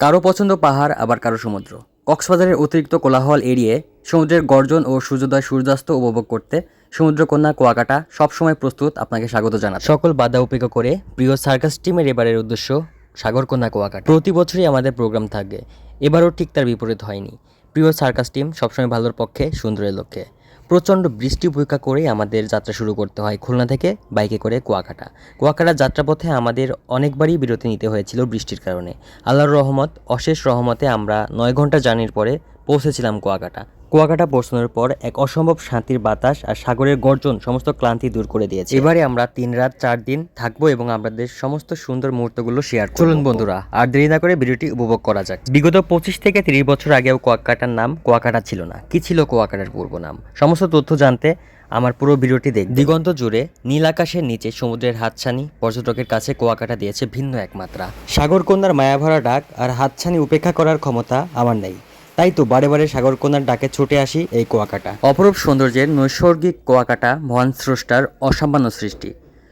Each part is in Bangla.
কারও পছন্দ পাহাড় আবার কারও সমুদ্র। কক্সবাজারের অতিরিক্ত কোলাহল এড়িয়ে সমুদ্রের গর্জন ও সূর্যোদয় সূর্যাস্ত উপভোগ করতে সমুদ্রকন্যা কুয়াকাটা সবসময় প্রস্তুত আপনাকে স্বাগত জানা সকল বাধা উপেক্ষা করে প্রিয় সার্কাস টিমের এবারের উদ্দেশ্য সাগরকন্যা কুয়াকাটা। প্রতি বছরই আমাদের প্রোগ্রাম থাকে। এবারও ঠিক তার বিপরীত হয়নি। প্রিয় সার্কাস টিম সবসময় ভালোর পক্ষে সুন্দরের লক্ষ্যে। প্রচণ্ড বৃষ্টি উপেক্ষা করেই আমাদের যাত্রা শুরু করতে হয় খুলনা থেকে বাইকে করে কুয়াকাটা। কুয়াকাটার যাত্রাপথে আমাদের অনেকবারই বিরতি নিতে হয়েছিল বৃষ্টির কারণে। আল্লাহর রহমত, অশেষ রহমতে আমরা নয় ঘণ্টা জার্নির পরে পৌঁছেছিলাম কুয়াকাটা। কুয়াকাটা পৌঁছানোর পর এক অসম্ভব শান্তির বাতাস আর সাগরের গর্জন সমস্ত ক্লান্তি দূর করে দিয়েছে। এবারে আমরা তিন রাত চার দিন থাকব এবং আমাদের সমস্ত সুন্দর মুহূর্তগুলো শেয়ার চলুন বন্ধুরা আর দেরি না করে ভিডিওটি উপভোগ করা যাক। বিগত পঁচিশ থেকে তিরিশ বছর আগেও কুয়াকাটার নাম কুয়াকাটা ছিল না। কি ছিল কুয়াকাটার পূর্ব নাম? সমস্ত তথ্য জানতে আমার পুরো ভিডিওটি দেখ দিগন্ত জুড়ে নীল আকাশের নিচে সমুদ্রের হাতছানি পর্যটকের কাছে কুয়াকাটা দিয়েছে ভিন্ন এক মাত্রা সাগরকন্যার মায়াভরা ডাক আর হাতছানি উপেক্ষা করার ক্ষমতা আমার নেই। তাই তো বারে বারে সাগরকন্যার ডাকে ছুটে আসি এই কুয়াকাটা। অপরূপ সৌন্দর্যের নৈসর্গিক কুয়াকাটা মহান স্রষ্টার অসামান্য সৃষ্টি।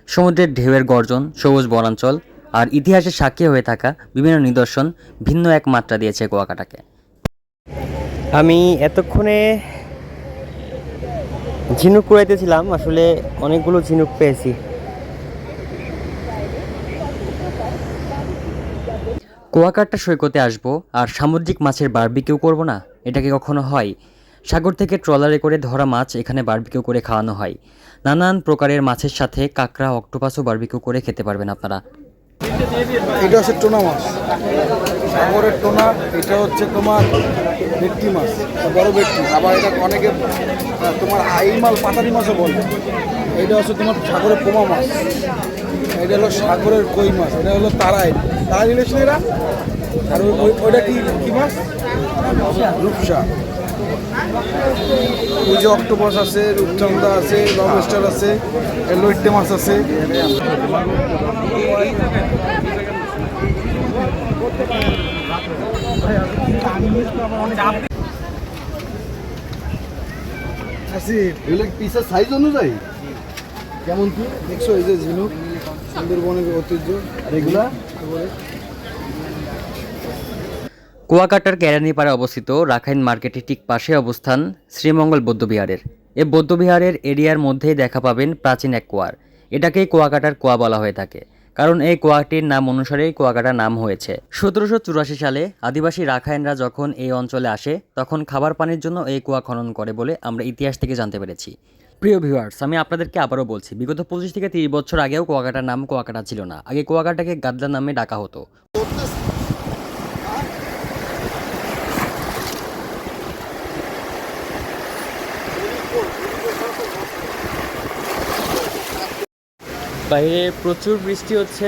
সমুদ্রের ঢেউয়ের গর্জন সবুজ বনাঞ্চল আর ইতিহাসের সাক্ষী হয়ে থাকা বিভিন্ন নিদর্শন ভিন্ন এক মাত্রা দিয়েছে কুয়াকাটাকে। আমি এতক্ষণে ঝিনুক কুড়াইতেছিলাম আসলে অনেকগুলো ঝিনুক পেয়েছি। কুয়াকাটা সৈকতে আসব আর সামুদ্রিক মাছের বারবিকিউ করব না, এটা কি কখনো হয়? সাগর থেকে ট্রলারে করে ধরা মাছ এখানে বারবিকিউ করে খাওয়ানো হয়। নানান প্রকারের মাছের সাথে কাঁকড়া, অক্টোপাসও বারবিকিউ করে খেতে পারবেন আপনারা। এটা হচ্ছে টোনা মাছ। সাগরের টোনা, এটা হচ্ছে তোমার ভেটকি মাছ, বড় ভেটকি। আবার এটা অনেকে তোমার আইমাল পাতারি মাছও বলে। এটা হচ্ছে তোমার সাগরের পোমা মাছ। এটা হলো সাগরের কই মাছ এটা হলো তারাই তারা রিলেশন এরা? আর ওই- ওই- ওইটা কি কি মাছ? রূপসা। ওই যে অক্টোপাস আছে রূপচন্দা আছে লবস্টার আছে লইট্টে মাছ আছে। পিসের সাইজ অনুযায়ী? কেমন কি? দেখছ এই যে ঝিনুক। সুন্দরবনের ঐতিহ্য। আর এগুলা? কুয়াকাটার কেরানীপাড়া অবস্থিত রাখাইন মার্কেটের ঠিক পাশে অবস্থান শ্রীমঙ্গল বৌদ্ধবিহারের। এই বৌদ্ধবিহারের এরিয়ার মধ্যেই দেখা পাবেন প্রাচীন এক কুয়ার। এটাকেই কুয়াকাটার কুয়া বলা হয়ে থাকে। কারণ এই কুয়াটির নাম অনুসারেই কুয়াকাটার নাম হয়েছে। সতেরোশো চুরাশি সালে আদিবাসী রাখাইনরা যখন এই অঞ্চলে আসে তখন খাবার পানির জন্য এই কুয়া খনন করে বলে আমরা ইতিহাস থেকে জানতে পেরেছি। প্রিয় ভিউয়ার্স আমি আপনাদেরকে আবারও বলছি, বিগত পঁচিশ থেকে তিরিশ বছর আগেও কুয়াকাটার নাম কুয়াকাটা ছিল না। আগে কুয়াকাটাকে গাদ্দা নামে ডাকা হতো। বাইরে প্রচুর বৃষ্টি হচ্ছে।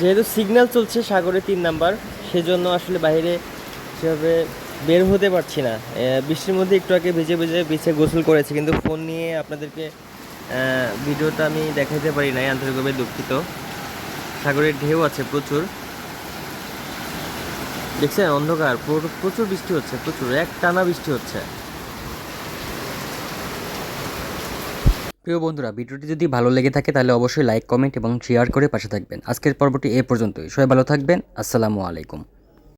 যেহেতু সিগন্যাল চলছে সাগরে তিন নাম্বার, সেজন্য আসলে বাইরে সেভাবে বের হতে পারছি না। বৃষ্টির মধ্যে একটু আগে ভিজে ভিজে বিছে গোসল করেছি, কিন্তু ফোন নিয়ে আপনাদেরকে ভিডিওটা আমি দেখাতে পারি নাই, আন্তরিকভাবে দুঃখিত। সাগরের ঢেউ আছে প্রচুর। দেখছেন অন্ধকার, পুরো- প্রচুর বৃষ্টি হচ্ছে, প্রচুর এক টানা বৃষ্টি হচ্ছে। প্রিয় বন্ধুরা, ভিডিওটি যদি ভালো লেগে থাকে, তাহলে অবশ্যই লাইক, কমেন্ট এবং শেয়ার করে পাশে থাকবেন। আজকের পর্বটি এ পর্যন্তই। সবাই ভালো থাকবেন। আসসালামু আলাইকুম।